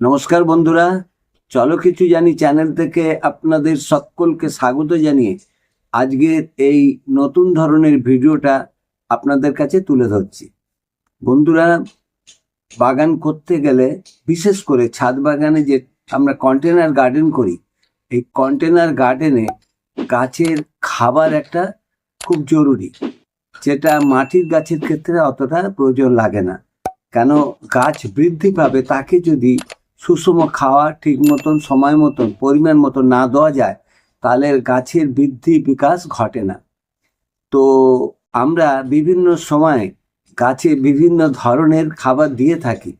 নমস্কার বন্ধুরা, চলো কিছু জানি চ্যানেল থেকে আপনাদের সকলকে স্বাগত জানিয়ে আজকের এই নতুন ধরনের ভিডিওটা আপনাদের কাছে তুলে ধরছি। বন্ধুরা, বাগান করতে গেলে, বিশেষ করে ছাদ বাগানে যে আমরা কন্টেনার গার্ডেন করি, এই কন্টেনার গার্ডেনে গাছের খাবার একটা খুব জরুরি, যেটা মাটির গাছের ক্ষেত্রে অতটা প্রয়োজন লাগে না। কেন, গাছ বৃদ্ধি পাবে, তাকে যদি সুষম খাওয়া ঠিক মতন, সময় মতন, পরিমাণ মতন না দেওয়া যায়, তাহলে গাছের বৃদ্ধি বিকাশ ঘটে না। তো আমরা বিভিন্ন সময় গাছে বিভিন্ন ধরনের খাবার দিয়ে থাকি।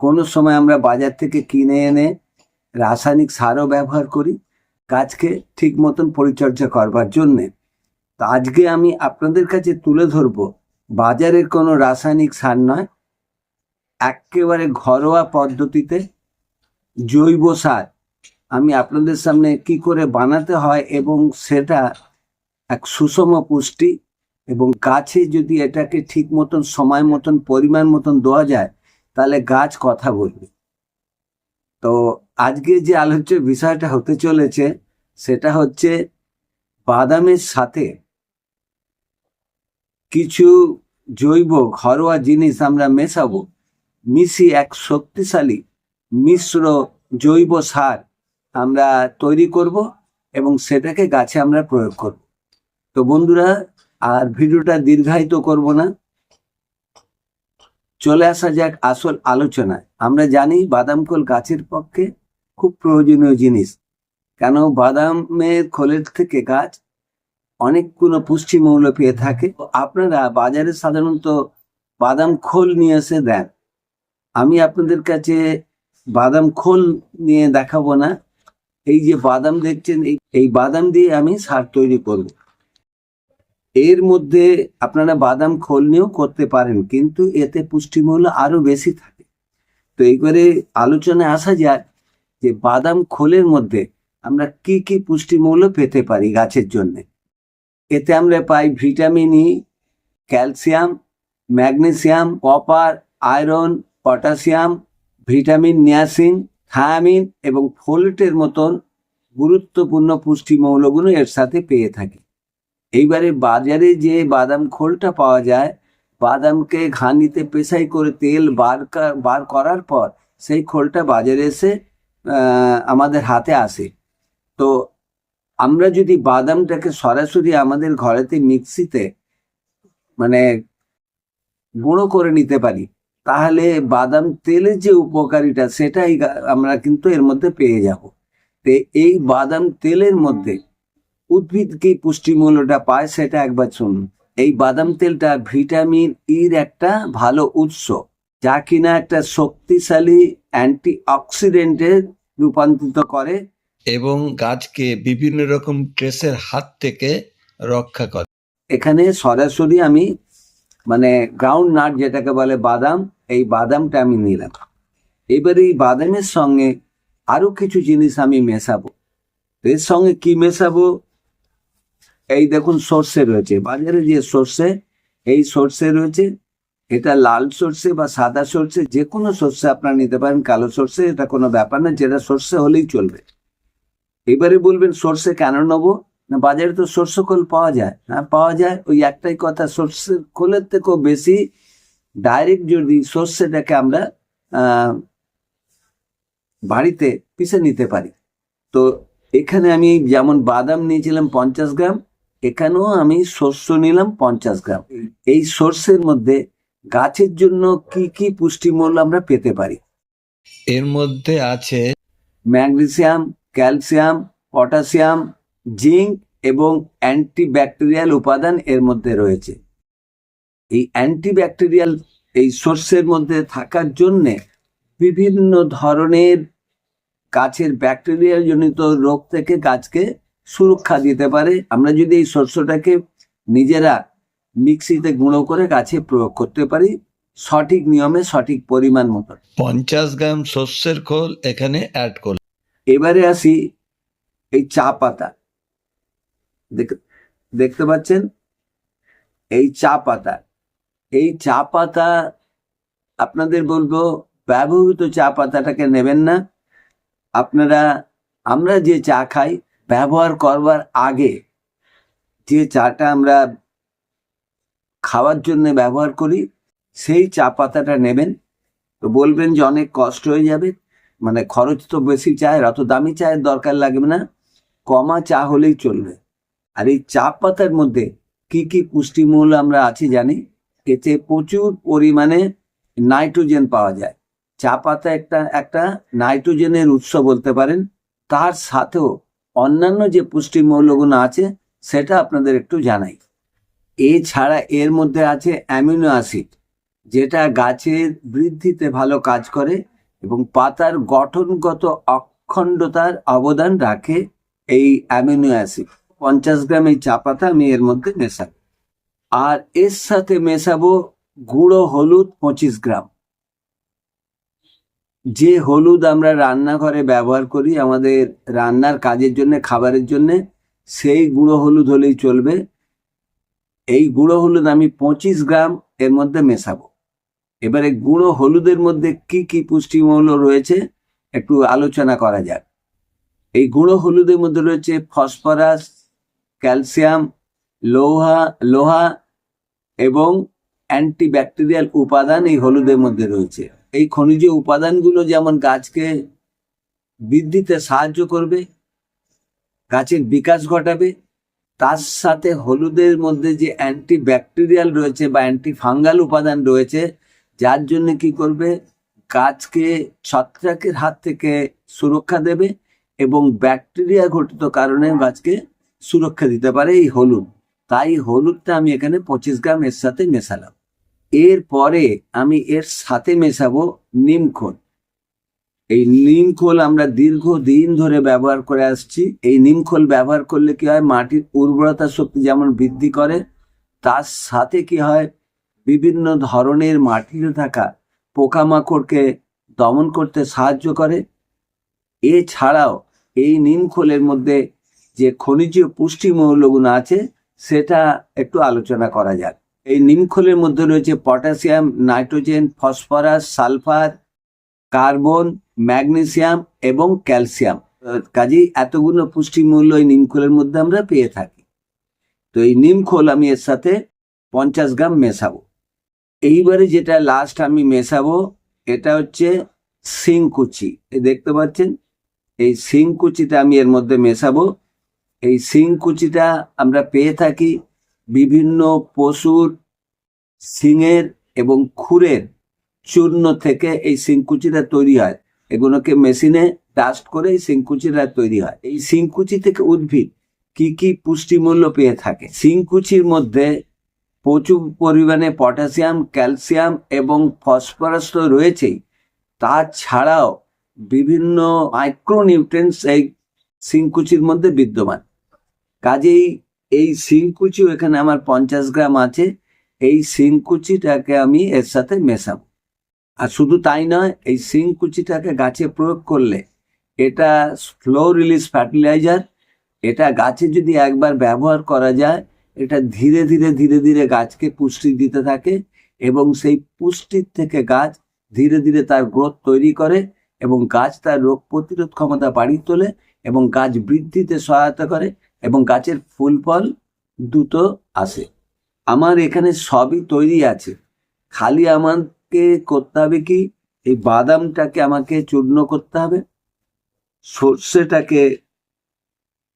কোনো সময় আমরা বাজার থেকে কিনে এনে রাসায়নিক সারও ব্যবহার করি গাছকে ঠিক মতন পরিচর্যা করবার জন্যে। তো আজকে আমি আপনাদের কাছে তুলে ধরবো, বাজারের কোনো রাসায়নিক সার নয়, একেবারে ঘরোয়া পদ্ধতিতে জৈব সার। আমি আপনাদের সামনে কি করে বানাতে হয় এবং সেটা এক সুষম পুষ্টি এবং গাছে যদি এটাকে ঠিক মতন, সময় মতন, পরিমাণ মতন দেওয়া যায়, তাহলে গাছ কথা বলবে। তো আজকে যে আলোচ্য বিষয়টা হতে চলেছে, সেটা হচ্ছে বাদামের সাথে কিছু জৈব ঘরোয়া জিনিস আমরা মেশাবো। মিশিয়ে এক শক্তিশালী মিশ্র জৈব সার আমরা তৈরি করব এবং সেটাকে গাছে আমরা প্রয়োগ করব। তো বন্ধুরা, আর ভিডিওটা দীর্ঘায়িত করব না। চলে আসা যাক আসল আলোচনায়। আমরা জানি বাদাম বাদামকল গাছের পক্ষে খুব প্রয়োজনীয় জিনিস। কেন? বাদামের খোলের থেকে গাছ অনেকগুলো পুষ্টিমূল্য পেয়ে থাকে। আপনারা বাজারে সাধারণত বাদাম খোল নিয়ে এসে দেন। আমি আপনাদের কাছে বাদাম খোল নিয়ে দেখাবো না। এই যে বাদাম দেখছেন, এই- এই বাদাম দিয়ে আমি সার তৈরি করব। এর মধ্যে আপনারা বাদাম খোল নিয়েও করতে পারেন, কিন্তু এতে পুষ্টিমূল্য আরও বেশি থাকে। তো এইবারে আলোচনায় আসা যাক যে বাদাম খোলের মধ্যে আমরা কি কি পুষ্টিমূল্য পেতে পারি গাছের জন্য। এতে আমরা পাই vitamin E, calcium, magnesium, copper, iron potassium vitamin, niacin, thiamine এবং ফোলেটের মতন গুরুত্বপূর্ণ পুষ্টি মৌলগুলো এর সাথে পেয়ে থাকি। এইবারে বাজারে যে বাদাম খোলটা পাওয়া যায়, বাদামকে ঘানিতে পেশাই করে তেল বার বার করার পর সেই খোলটা বাজারে এসে আমাদের হাতে আসে। তো আমরা যদি বাদামটাকে সরাসরি আমাদের ঘরেতে মিক্সিতে মানে গুঁড়ো করে নিতে পারি তাহলে বাদাম তেলের যে উপকারিতা সেটাই আমরা কিন্তু এর মধ্যে পেয়ে যাব। তো এই বাদাম তেলের মধ্যে উদ্ভিদ কি পুষ্টিমূল্যটা পায় সেটা একবার শুনুন। এই বাদাম তেলটা ভিটামিন ইর একটা ভালো উৎস যা কিনা একটা শক্তিশালী অ্যান্টি অক্সিডেন্টে রূপান্তরিত করে এবং গাছকে বিভিন্ন রকম ট্রেসের হাত থেকে রক্ষা করে। এখানে সরাসরি আমি মানে গ্রাউন্ড নাট যেটাকে বলে বাদাম, এই বাদামটা আমি নিলাম। এবারে এই বাদামের সঙ্গে আরও কিছু জিনিস আমি মেশাবো। এর সঙ্গে কি মেশাবো? এই দেখুন সর্ষে রয়েছে। বাজারে যে সর্ষে, এই সর্ষে রয়েছে। এটা লাল সর্ষে বা সাদা সর্ষে যে কোনো সর্ষে আপনারা নিতে পারেন। কালো সর্ষে, এটা কোনো ব্যাপার না। যেটা সর্ষে হলেই চলবে। এবারে বলবেন সর্ষে কেন নেব? না বাজারে তো সর্ষে খোল পাওয়া যায় হ্যাঁ পাওয়া যায় ওই একটাই কথা সর্ষের খোলের থেকেও বেশি ডাইরেক্ট যদি সর্ষেটাকে আমরা বাড়িতে পিষে নিতে পারি। তো এখানে আমি যেমন বাদাম নিয়েছিলাম পঞ্চাশ গ্রাম এখানেও আমি শস্য নিলাম পঞ্চাশ গ্রাম। এই সর্ষের মধ্যে গাছের জন্য কি কি পুষ্টিমূল্য আমরা পেতে পারি? এর মধ্যে আছে ম্যাগনেসিয়াম ক্যালসিয়াম পটাশিয়াম জিঙ্ক এবং অ্যান্টিব্যাকটেরিয়াল উপাদান এর মধ্যে রয়েছে। এই অ্যান্টিব্যাকটেরিয়াল এই শস্যের মধ্যে থাকার জন্যে বিভিন্ন ধরনের গাছের ব্যাকটেরিয়া জনিত রোগ থেকে গাছকে সুরক্ষা দিতে পারে। আমরা যদি এই শস্যটাকে নিজেরা মিক্সিতে গুঁড়ো করে গাছে প্রয়োগ করতে পারি সঠিক নিয়মে সঠিক পরিমাণ মতো। পঞ্চাশ গ্রাম শস্যের খোল এখানে অ্যাড করল এবারে আসি এই চা পাতা। দেখতে পাচ্ছেন? এই চা পাতা, এই চা পাতা আপনাদের বলব, ব্যবহৃত চা পাতাটাকে নেবেন না। আপনারা, আমরা যে চা খাই, ব্যবহার করবার আগে যে চাটা আমরা খাওয়ার জন্য ব্যবহার করি, সেই চা পাতাটা নেবেন। তো বলবেন যে অনেক কষ্ট হয়ে যাবে মানে খরচ তো বেশি চায়ের, অত দামি চায়ের দরকার লাগবে না। কমা চা হলেই চলবে। আর এই চা পাতার মধ্যে কি কি পুষ্টিমূল্য আমরা আছি জানি? এতে প্রচুর পরিমাণে নাইট্রোজেন পাওয়া যায়। চা পাতা একটা একটা নাইট্রোজেনের উৎস বলতে পারেন। তার সাথেও অন্যান্য যে পুষ্টিমূল্যগুলো আছে, সেটা আপনাদের একটু জানাই। এছাড়া এর মধ্যে আছে অ্যামিনো অ্যাসিড, যেটা গাছের বৃদ্ধিতে ভালো কাজ করে এবং পাতার গঠনগত অখণ্ডতার অবদান রাখে এই অ্যামিনো অ্যাসিড। পঞ্চাশ গ্রাম এই চা পাতা আমি এর মধ্যে মেশাবো। আর এর সাথে মেশাবো গুঁড়ো হলুদ পঁচিশ গ্রাম। যে হলুদ আমরা রান্নাঘরে ব্যবহার করি আমাদের রান্নার কাজের জন্য, খাবারের জন্য, সেই গুঁড়ো হলুদ হলেই চলবে। এই গুঁড়ো হলুদ আমি পঁচিশ গ্রাম এর মধ্যে মেশাবো। এবারে গুঁড়ো হলুদের মধ্যে কি কি পুষ্টিমূল্য রয়েছে একটু আলোচনা করা যাক। এই গুঁড়ো হলুদের মধ্যে রয়েছে ফসফরাস ক্যালসিয়াম, লোহা লোহা এবং অ্যান্টিব্যাকটেরিয়াল উপাদান এই হলুদের মধ্যে রয়েছে। এই খনিজ উপাদানগুলো যেমন গাছকে বৃদ্ধিতে সাহায্য করবে, গাছের বিকাশ ঘটাবে, তার সাথে হলুদের মধ্যে যে অ্যান্টিব্যাকটেরিয়াল রয়েছে বা অ্যান্টি ফাঙ্গাল উপাদান রয়েছে, যার জন্য কি করবে, গাছকে ছত্রাকের হাত থেকে সুরক্ষা দেবে এবং ব্যাকটেরিয়া ঘটিত কারণে গাছকে সুরক্ষা দিতে পারে এই হলুদ। তাই হলুদটা আমি এখানে পঁচিশ গ্রাম এর সাথে মেশালাম। এরপরে আমি এর সাথে মেশাবো নিমখোল এই নিমখোল আমরা দীর্ঘদিন ধরে ব্যবহার করে আসছি। এই নিমখোল ব্যবহার করলে কি হয়? মাটির উর্বরতা শক্তি যেমন বৃদ্ধি করে, তার সাথে কি হয়? বিভিন্ন ধরনের মাটিতে থাকা পোকামাকড়কে দমন করতে সাহায্য করে। এছাড়াও এই নিমখোলের মধ্যে যে খনিজ পুষ্টিমূল্যগুলো আছে, সেটা একটু আলোচনা করা যাক। এই নিমখোলের মধ্যে রয়েছে potassium, nitrogen, phosphorus, sulphur, carbon, magnesium এবং ক্যালসিয়াম। কাজেই এতগুলো পুষ্টিমূল্য এই নিমখোলের মধ্যে আমরা পেয়ে থাকি। তো এই নিমখোল আমি এর সাথে পঞ্চাশ গ্রাম মেশাবো। এইবারে যেটা লাস্ট আমি মেশাবো, এটা হচ্ছে এই দেখতে পাচ্ছেন? এই শিংকুচিটা আমি এর মধ্যে মেশাবো। এই শিংকুচিটা আমরা পেয়ে থাকি বিভিন্ন পশুর শিঙের এবং খুরের চূর্ণ থেকে এই শিংকুচিটা তৈরি হয়। এগুলোকে মেশিনে ডাস্ট করে এই শিংকুচিটা তৈরি হয়। এই শিংকুচি থেকে উদ্ভিদ কি কি পুষ্টিমূল্য পেয়ে থাকে? শিংকুচির মধ্যে প্রচুর পরিমাণে পটাশিয়াম, ক্যালসিয়াম এবং ফসফরাস তো রয়েছেই। তাছাড়াও বিভিন্ন মাইক্রোনিউট্রেন্টস এই শিংকুচির মধ্যে বিদ্যমান। কাজেই এই শিংকুচিও এখানে আমার পঞ্চাশ গ্রাম আছে, এই শিংকুচিটাকে আমি এর সাথে মেশাবো। আর শুধু তাই নয়, এই শিংকুচিটাকে গাছে প্রয়োগ করলে এটা স্লো রিলিজ ফার্টিলাইজার এটা গাছে যদি একবার ব্যবহার করা যায়, এটা ধীরে ধীরে ধীরে ধীরে গাছকে পুষ্টি দিতে থাকে এবং সেই পুষ্টির থেকে গাছ ধীরে ধীরে তার গ্রোথ তৈরি করে এবং গাছ তার রোগ প্রতিরোধ ক্ষমতা বাড়িয়ে তোলে এবং গাছ বৃদ্ধিতে সহায়তা করে। এবং গাছের ফুল ফল দ্রুত আসে আমার এখানে সবই তৈরি আছে। খালি আমাকে করতে হবে কি, এই বাদামটাকে আমাকে চূর্ণ করতে হবে। সর্ষেটাকে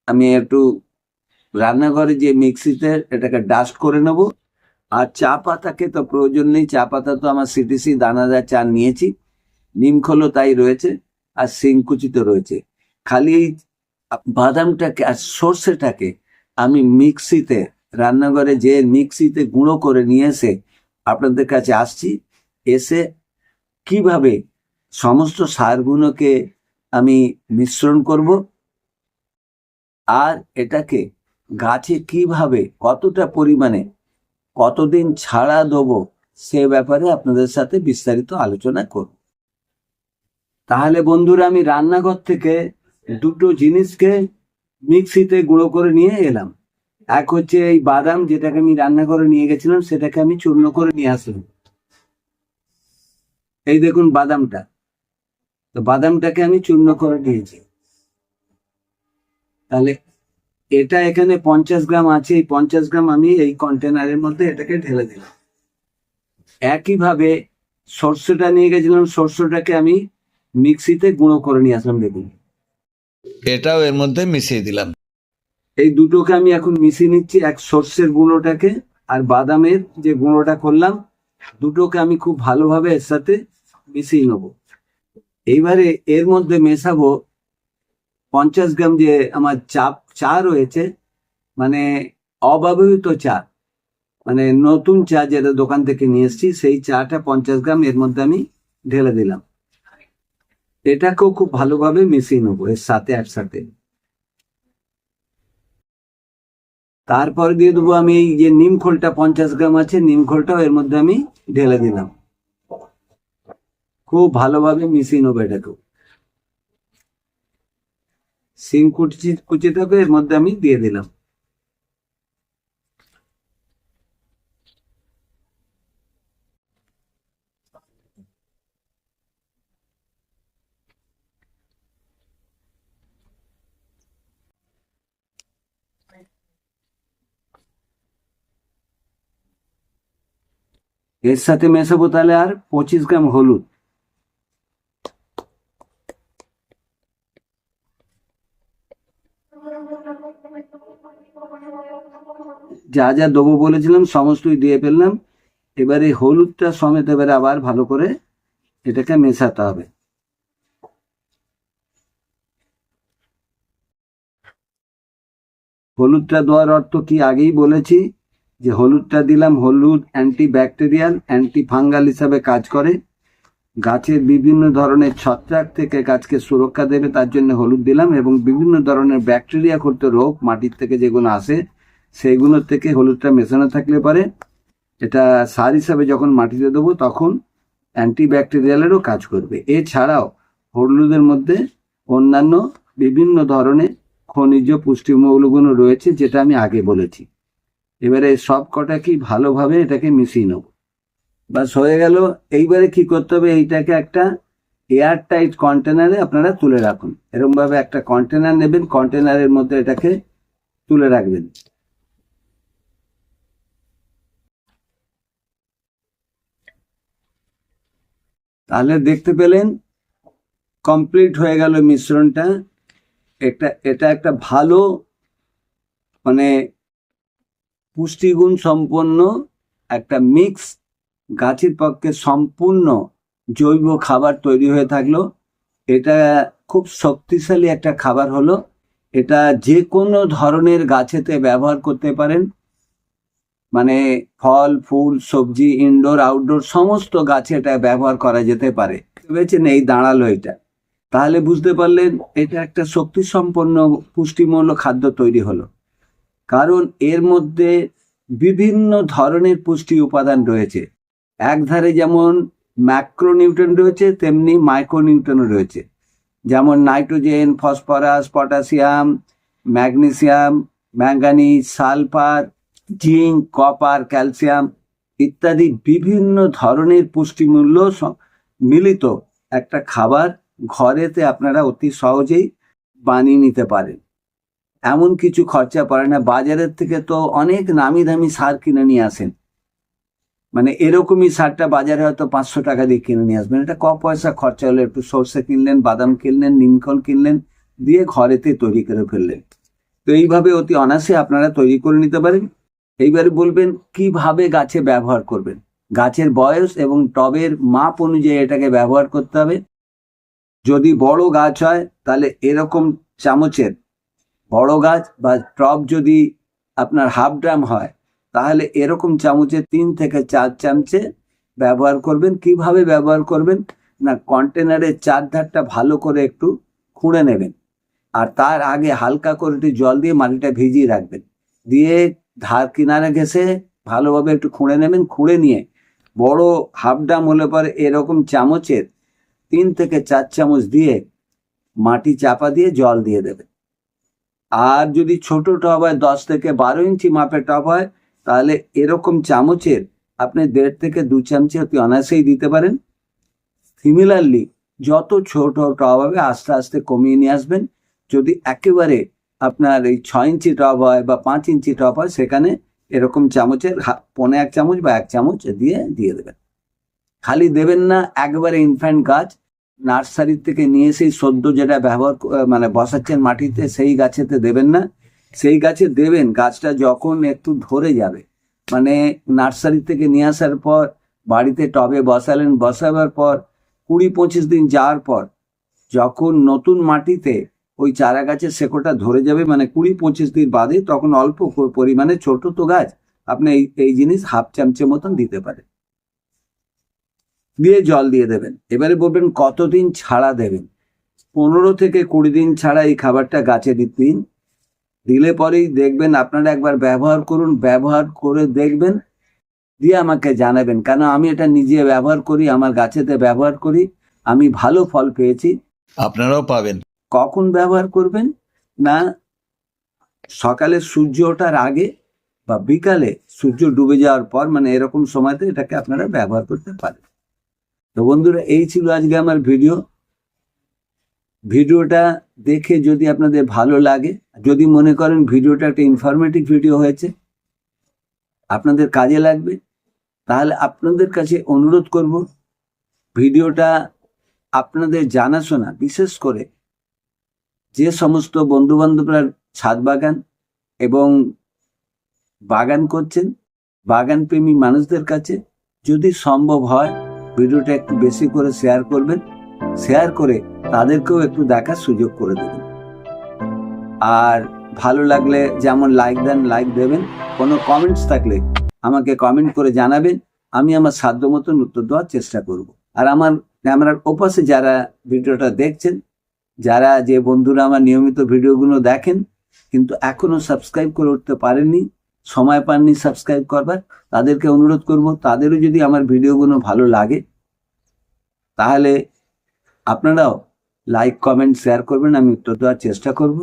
আমি একটু রান্নাঘরে যে মিক্সিতে এটাকে ডাস্ট করে নেব। আর চা পাতাকে তো প্রয়োজন নেই, চা পাতা তো আমার সিটিসি দানাদার চা নিয়েছি। নিমখোলও তাই রয়েছে আর শিংকুচি তো রয়েছে। খালি এই বাদামটাকে আর সর্ষেটাকে আমি মিক্সিতে, রান্নাঘরে যে মিক্সিতে গুঁড়ো করে নিয়ে এসে আপনাদের কাছে আসছি, এসে কীভাবে সমস্ত সারগুলোকে আমি মিশ্রণ করব আর এটাকে গাছে কীভাবে, কতটা পরিমাণে, কতদিন ছাড়া দেবো, সে ব্যাপারে আপনাদের সাথে বিস্তারিত আলোচনা করব। তাহলে বন্ধুরা, আমি রান্নাঘর থেকে দুটো জিনিসকে মিক্সিতে গুঁড়ো করে নিয়ে এলাম। এক হচ্ছে এই বাদাম যেটাকে আমি রান্নাঘরে নিয়ে গেছিলাম, সেটাকে আমি চূর্ণ করে নিয়ে আসলাম। এই দেখুন বাদামটা। তো বাদামটাকে আমি চূর্ণ করে নিয়েছি। তাহলে এটা এখানে পঞ্চাশ গ্রাম আছে, এই পঞ্চাশ গ্রাম আমি এই কন্টেনারের মধ্যে এটাকে ঢেলে দিলাম। একইভাবে সর্ষেটা নিয়ে গেছিলাম, সর্ষেটাকে আমি মিক্সিতে গুঁড়ো করে নিয়ে আসলাম, দেখুন। এটাও এর মধ্যে মিশিয়ে দিলাম। এই দুটোকে আমি এখন মিশিয়ে নিচ্ছি এক সর্ষের গুঁড়োটাকে আর বাদামের যে গুঁড়োটা করলাম, দুটোকে আমি খুব ভালোভাবে এর সাথে মিশিয়ে নেব। এইবারে এর মধ্যে মেশাবো পঞ্চাশ গ্রাম যে আমার চা চা রয়েছে মানে অব্যবহৃত চা। মানে নতুন চা যেটা দোকান থেকে নিয়ে এসেছি, সেই চাটা পঞ্চাশ গ্রাম এর মধ্যে আমি ঢেলে দিলাম। এটাকেও খুব ভালোভাবে মিশিয়ে নেব, এর সাথে একসাথে। তারপর দিয়ে দেবো আমি এই যে নিম খোলটা, পঞ্চাশ গ্রাম আছে, নিম খোলটাও এর মধ্যে আমি ঢেলে দিলাম। খুব ভালোভাবে মিশিয়ে নেব এটাকেও। সিম কুচি কুচিটাকে এর মধ্যে আমি দিয়ে দিলাম। এর সাথে মেশাবো তাহলে আর পঁচিশ গ্রাম হলুদ। যা যা দেবো বলেছিলাম, সমস্তই দিয়ে ফেললাম। এবারে হলুদটা সমেত এবারে আবার ভালো করে এটাকে মেশাতে হবে। হলুদটা দেওয়ার অর্থ কি আগেই বলেছি যে হলুদটা দিলাম, হলুদ অ্যান্টি ব্যাকটেরিয়াল অ্যান্টি ফাঙ্গাল হিসাবে কাজ করে। গাছের বিভিন্ন ধরনের ছত্রাক থেকে গাছকে সুরক্ষা দেবে, তার জন্য হলুদ দিলাম এবং বিভিন্ন ধরনের ব্যাকটেরিয়া করতে রোগ মাটির থেকে যেগুলো আসে সেইগুলোর থেকে হলুদটা মেশানো থাকলে পারে এটা সার হিসাবে যখন মাটিতে দেবো, তখন অ্যান্টি ব্যাকটেরিয়ালেরও কাজ করবে। এছাড়াও হলুদের মধ্যে অন্যান্য বিভিন্ন ধরনের খনিজ পুষ্টিমূলগুলো রয়েছে, যেটা আমি আগে বলেছি। এবারে সব কটা কি ভালোভাবে এটাকে মিশিয়ে নেব। বাস হয়ে গেল, এইবারে কি করতে হবে, এইটাকে একটা এয়ার টাইট কন্টেনারে আপনারা তুলে রাখুন। এরকম ভাবে একটা কন্টেনার নেবেন, কন্টেনারের মধ্যে এটাকে তুলে রাখবেন। তাহলে দেখতে পেলেন, কমপ্লিট হয়ে গেল মিশ্রণটা। এটা এটা একটা ভালো মানে পুষ্টিগুণ সম্পন্ন একটা মিক্স গাছের পক্ষে সম্পূর্ণ জৈব খাবার তৈরি হয়ে থাকল। এটা খুব শক্তিশালী একটা খাবার হলো। এটা যে কোনো ধরনের গাছেতে ব্যবহার করতে পারেন। মানে ফল, ফুল, সবজি ইনডোর আউটডোর সমস্ত গাছে এটা ব্যবহার করা যেতে পারে। ভেবেছেন এই দাঁড়াল এটা। তাহলে বুঝতে পারলেন, এটা একটা শক্তি সম্পন্ন পুষ্টিমূল্য খাদ্য তৈরি হলো। কারণ এর মধ্যে বিভিন্ন ধরনের পুষ্টি উপাদান রয়েছে। এক ধারে যেমন ম্যাক্রোনিউট্রন রয়েছে, তেমনি মাইক্রোনিউট্রন রয়েছে। যেমন nitrogen, phosphorus, potassium, magnesium, manganese, sulphur, zinc, copper, calcium ইত্যাদি বিভিন্ন ধরনের পুষ্টিমূল্য মিলিত একটা খাবার ঘরেতে আপনারা অতি সহজেই বানিয়ে নিতে পারেন। এমন কিছু খরচা পড়ে না। বাজারের থেকে তো অনেক নামি দামি সার কিনে নিয়ে আসেন। মানে এরকমই সারটা বাজারে হয়তো পাঁচশো টাকা দিয়ে কিনে নিয়ে আসবেন। এটা ক পয়সা খরচা হলো একটু সর্ষে কিনলেন, বাদাম কিনলেন নিমকল কিনলেন, দিয়ে ঘরেতে তৈরি করে ফেললেন। তো এইভাবে অতি অনায়াসে আপনারা তৈরি করে নিতে পারেন। এইবারে বলবেন, কীভাবে গাছে ব্যবহার করবেন? গাছের বয়স এবং টবের মাপ অনুযায়ী এটাকে ব্যবহার করতে হবে। যদি বড় গাছ হয়, তাহলে এরকম চামচের বড় গাছ বা টব যদি আপনার হাফ ড্রাম হয়, তাহলে এরকম চামচে তিন থেকে চার চামচে ব্যবহার করবেন। কীভাবে ব্যবহার করবেন? না কন্টেনারের চার ধারটা ভালো করে একটু খুঁড়ে নেবেন। আর তার আগে হালকা করে একটু জল দিয়ে মাটিটা ভিজিয়ে রাখবেন। দিয়ে ধার কিনারে ঘেসে ভালোভাবে একটু খুঁড়ে নেবেন। খুঁড়ে নিয়ে বড় হাফ ড্রাম হলে পরে এরকম চামচের তিন থেকে চার চামচ দিয়ে মাটি চাপা দিয়ে জল দিয়ে দেবেন। আর যদি ছোট টব হয়, দশ থেকে বারো ইঞ্চি মাপের টব হয়, তাহলে এরকম চামচের আপনি দেড় থেকে দু চামচে অতি অনায়াসেই দিতে পারেন। সিমিলারলি যত ছোট টব হবে, আস্তে আস্তে কমিয়ে নিয়ে আসবেন। যদি একেবারে আপনার এই ছয় ইঞ্চি টব হয় বা পাঁচ ইঞ্চি টব হয়, সেখানে এরকম চামচের পনে এক চামচ বা এক চামচ দিয়ে দিয়ে দেবেন। খালি দেবেন না, একবারে ইনফ্যান্ট গাছ নার্সারি থেকে নিয়ে সেই সদ্য যেটা ব্যবহার মানে বসাচ্ছেন মাটিতে, সেই গাছেতে দেবেন না। সেই গাছে দেবেন, গাছটা যখন একটু ধরে যাবে। মানে নার্সারি থেকে নিয়ে আসার পর, বাড়িতে টবে বসালেন, বসাবার পর, কুড়ি পঁচিশ দিন যাওয়ার পর, যখন নতুন মাটিতে ওই চারা গাছের শেকড়টা ধরে যাবে মানে কুড়ি পঁচিশ দিন বাদে, তখন অল্প পরিমাণে ছোট তো গাছ, আপনি এই এই জিনিস হাফ চামচের মতন দিতে পারেন। দিয়ে জল দিয়ে দেবেন। এবারে বলবেন কতদিন ছাড়া দেবেন? পনেরো থেকে কুড়ি দিন ছাড়া এই খাবারটা গাছে দিন। দিলে পরেই দেখবেন আপনারা একবার ব্যবহার করুন ব্যবহার করে দেখবেন দিয়ে আমাকে জানাবেন। কেন আমি এটা নিজে ব্যবহার করি আমার গাছেতে ব্যবহার করি আমি ভালো ফল পেয়েছি। আপনারাও পাবেন। কখন ব্যবহার করবেন? না সকালে সূর্য ওঠার আগে বা বিকালে সূর্য ডুবে যাওয়ার পর মানে এরকম সময়তে এটাকে আপনারা ব্যবহার করতে পারেন। তো বন্ধুরা, এই ছিল আজকে আমার ভিডিও। ভিডিওটা দেখে যদি আপনাদের ভালো লাগে, যদি মনে করেন ভিডিওটা একটা ইনফরমেটিভ ভিডিও হয়েছে, আপনাদের কাজে লাগবে, তাহলে আপনাদের কাছে অনুরোধ করব, ভিডিওটা আপনাদের জানাশোনা, বিশেষ করে যে সমস্ত বন্ধু বান্ধবরা ছাদ বাগান এবং বাগান করছেন বাগান প্রেমী মানুষদের কাছে যদি সম্ভব হয় ভিডিওটা একটু বেশি করে শেয়ার করবেন শেয়ার করে তাদেরকেও একটু দেখার সুযোগ করে দেবেন। আর ভালো লাগলে যেমন লাইক দেন লাইক দেবেন, কোনো কমেন্টস থাকলে আমাকে কমেন্ট করে জানাবেন, আমি আমার সাধ্য মতন উত্তর দেওয়ার চেষ্টা করব। আর আমার ক্যামেরার ওপাশে যারা ভিডিওটা দেখছেন, যারা যে বন্ধুরা আমার নিয়মিত ভিডিওগুলো দেখেন, কিন্তু এখনও সাবস্ক্রাইব করে উঠতে পারেননি সময় পাননি সাবস্ক্রাইব করবার। তাদেরকে অনুরোধ করব, তাদেরও যদি আমার ভিডিওগুলো ভালো লাগে, তাহলে আপনারাও লাইক কমেন্ট শেয়ার করবেন, আমি উত্তর দেওয়ার চেষ্টা করব।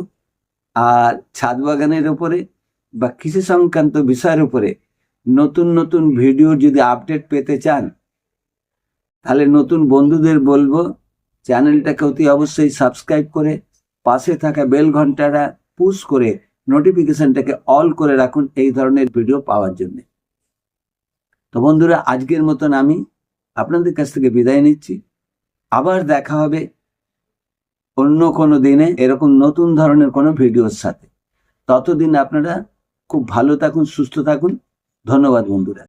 আর ছাদ বাগানের উপরে বা কৃষি সংক্রান্ত বিষয়ের উপরে নতুন নতুন ভিডিও যদি আপডেট পেতে চান, তাহলে নতুন বন্ধুদের বলব, চ্যানেলটাকে অতি অবশ্যই সাবস্ক্রাইব করে, পাশে থাকা বেল ঘন্টাটা পুশ করে নোটিফিকেশনটাকে অল করে রাখুন এই ধরনের ভিডিও পাওয়ার জন্য। তো বন্ধুরা, আজকের মতন আমি আপনাদের কাছ থেকে বিদায় নিচ্ছি। আবার দেখা হবে অন্য কোনো দিনে এরকম নতুন ধরনের কোনো ভিডিওর সাথে। ততদিন আপনারা খুব ভালো থাকুন, সুস্থ থাকুন। ধন্যবাদ বন্ধুরা।